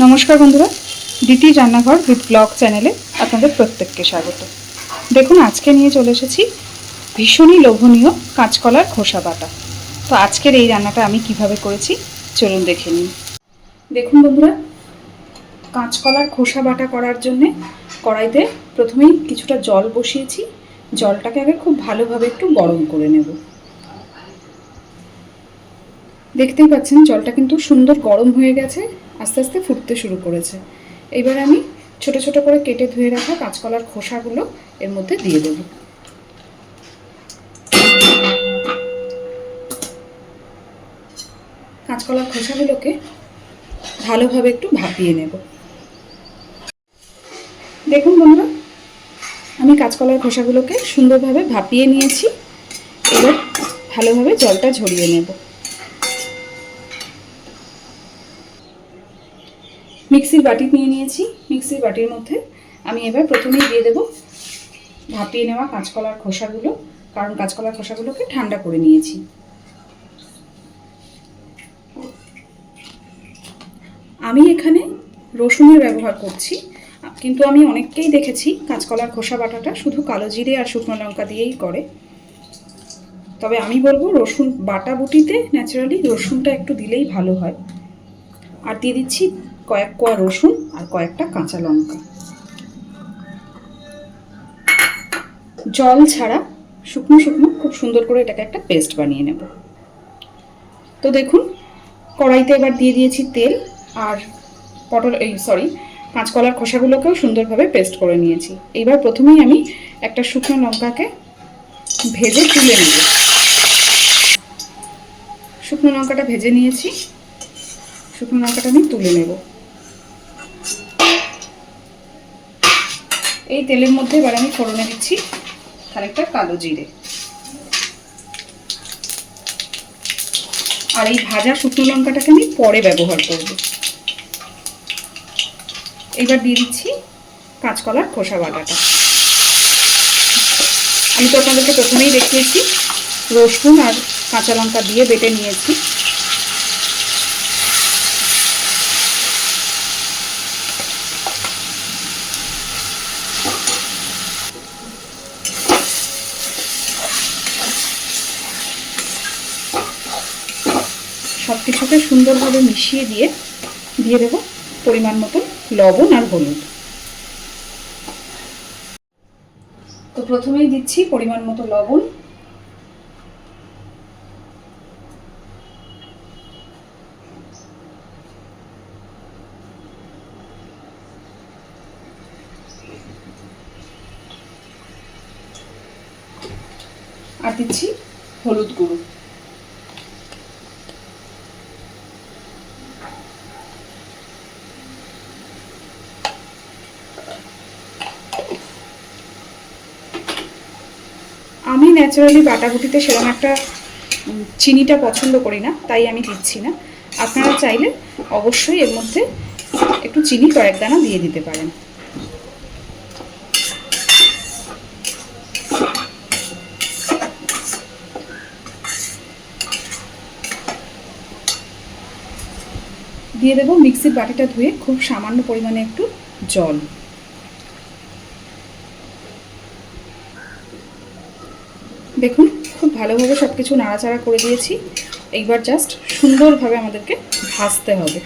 নমস্কার বন্ধুরা দিতি রান্নাঘর উইথ ব্লগ চ্যানেলে আপনাদের প্রত্যেককে স্বাগত। দেখুন, আজকে নিয়ে চলে এসেছি ভীষণই লোভনীয় কাঁচকলার খোসা বাটা। তো আজকের এই রান্নাটা আমি কীভাবে করেছি, চলুন দেখে নিন দেখুন বন্ধুরা, কাঁচকলার খোসা বাটা করার জন্যে কড়াইতে প্রথমেই কিছুটা জল বসিয়েছি। জলটাকে আগে খুব ভালোভাবে একটু গরম করে নেব। দেখতেই পাচ্ছেন জলটা কিন্তু সুন্দর গরম হয়ে গেছে, আস্তে আস্তে ফুটতে শুরু করেছে। এবার আমি ছোট ছোট করে কেটে ধুয়ে রাখা কাঁচকলার খোসাগুলো এর মধ্যে দিয়ে দেব। কাঁচকলার খোসাগুলোকে ভালোভাবে একটু ভাপিয়ে নেব। দেখুন বন্ধুরা, আমি কাঁচকলার খোসাগুলোকে সুন্দরভাবে ভাপিয়ে নিয়েছি। এবার ভালোভাবে জলটা ঝরিয়ে নেব। মিক্সির বাটি নিয়ে নিয়েছি, মিক্সির বাটির মধ্যে আমি এবার প্রথমেই দিয়ে দেবো ভাপিয়ে নেওয়া কাঁচকলার খোসাগুলো, কারণ কাঁচকলার খোসাগুলোকে ঠান্ডা করে নিয়েছি। আমি এখানে রসুনের ব্যবহার করছি, কিন্তু আমি অনেককেই দেখেছি কাঁচকলার খোসা বাটাটা শুধু কালো জিরে আর শুকনো লঙ্কা দিয়েই করে। তবে আমি বলব রসুন বাটা বুটিতে ন্যাচারালি রসুনটা একটু দিলেই ভালো হয়। আর দিয়ে দিচ্ছি কয়েক কোয়া রসুন আর কয়েকটা কাঁচা লঙ্কা। জল ছাড়া শুকনো শুকনো খুব সুন্দর করে এটাকে একটা পেস্ট বানিয়ে নেব। তো দেখুন, কড়াইতে এবার দিয়ে দিয়েছি তেল আর পটল, এই সরি, কাঁচকলার খোসাগুলোকেও সুন্দরভাবে পেস্ট করে নিয়েছি। এইবার প্রথমেই আমি একটা শুকনো লঙ্কাকে ভেজে তুলে নেব। শুকনো লঙ্কাটা ভেজে নিয়েছি। শুকনো লঙ্কাটা আমি তুলে নেব। এই তেলের মধ্যে এবার আমি ফোড়নে দিচ্ছি খানিকটা কালো জিরে। আর এই ভাজা শুকনো লঙ্কাটাকে আমি পরে ব্যবহার করব। এবার দিয়ে দিচ্ছি কাঁচকলার খোসা বাটাটা। আমি তো আপনাদেরকে প্রথমেই দেখিয়েছি, রসুন আর কাঁচা লঙ্কা দিয়ে বেটে নিয়েছি। কিছুকে সুন্দরভাবে মিশিয়ে দিয়ে দিয়ে দেবো পরিমাণ মতো লবণ আর হলুদ। তো প্রথমেই দিচ্ছি পরিমাণ মতো লবণ। আর দিচ্ছি হলুদ গুঁড়ো। আমি ন্যাচারালি বাটাগুটিতে সেরকম একটা চিনিটা পছন্দ করি না, তাই আমি দিচ্ছি না। আপনারা চাইলে অবশ্যই এর মধ্যে একটু চিনি কয়েক দানা দিয়ে দিতে পারেন। দিয়ে দেবো মিক্সির বাটিটা ধুয়ে খুব সামান্য পরিমাণে একটু জল। দেখুন, খুব ভালোভাবে সব কিছু নাড়াচাড়া করে দিয়েছি। এইবার জাস্ট সুন্দরভাবে আমাদেরকে ভাজতে হবে।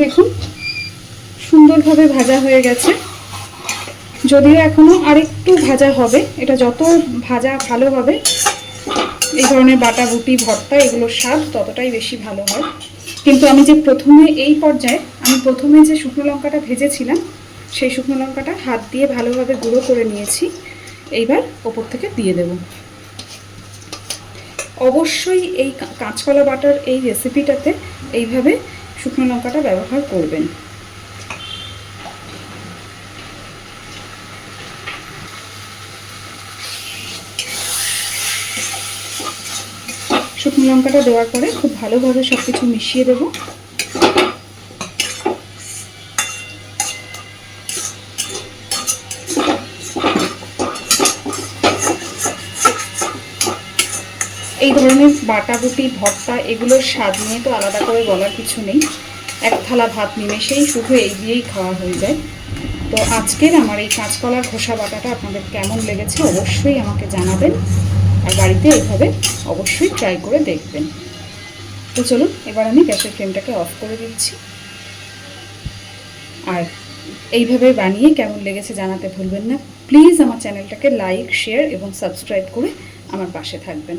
দেখুন, সুন্দরভাবে ভাজা হয়ে গেছে। যদিও এখনও আরেকটু ভাজা হবে, এটা যত ভাজা ভালো হবে, এই ধরনের বাটা বুটি ভর্তা, এগুলোর স্বাদ ততটাই বেশি ভালো হয়। কিন্তু আমি যে প্রথমে এই পর্যায়ে, আমি প্রথমে যে শুকনো লঙ্কাটা ভেজেছিলাম সেই শুকনো লঙ্কাটা হাত দিয়ে ভালোভাবে গুঁড়ো করে নিয়েছি। এইবার ওপর থেকে দিয়ে দেব। অবশ্যই এই কাঁচকলা বাটার এই রেসিপিটাতে এইভাবে শুকনো লঙ্কাটা ব্যবহার করবেন। শুকনো লঙ্কাটা দেওয়ার পরে খুব ভালোভাবে সব কিছু মিশিয়ে দেবো। এই ধরনের বাটা বাটাবুটি ভর্তা, এগুলোর স্বাদ নিয়ে তো আলাদা করে বলার কিছু নেই। এক থালা ভাত নিমেষেই শুধু এই দিয়েই খাওয়া হয়ে যায়। তো আজকের আমার এই কাঁচকলার খোসা বাটাটা আপনাদের কেমন লেগেছে অবশ্যই আমাকে জানাবেন। আর বাড়িতে এইভাবে অবশ্যই ট্রাই করে দেখবেন। তো চলুন, এবার আমি গ্যাসের ফ্লেমটাকে অফ করে দিচ্ছি। আর এইভাবে বানিয়ে কেমন লেগেছে জানাতে ভুলবেন না। প্লিজ আমার চ্যানেলটাকে লাইক শেয়ার এবং সাবস্ক্রাইব করে আমার পাশে থাকবেন।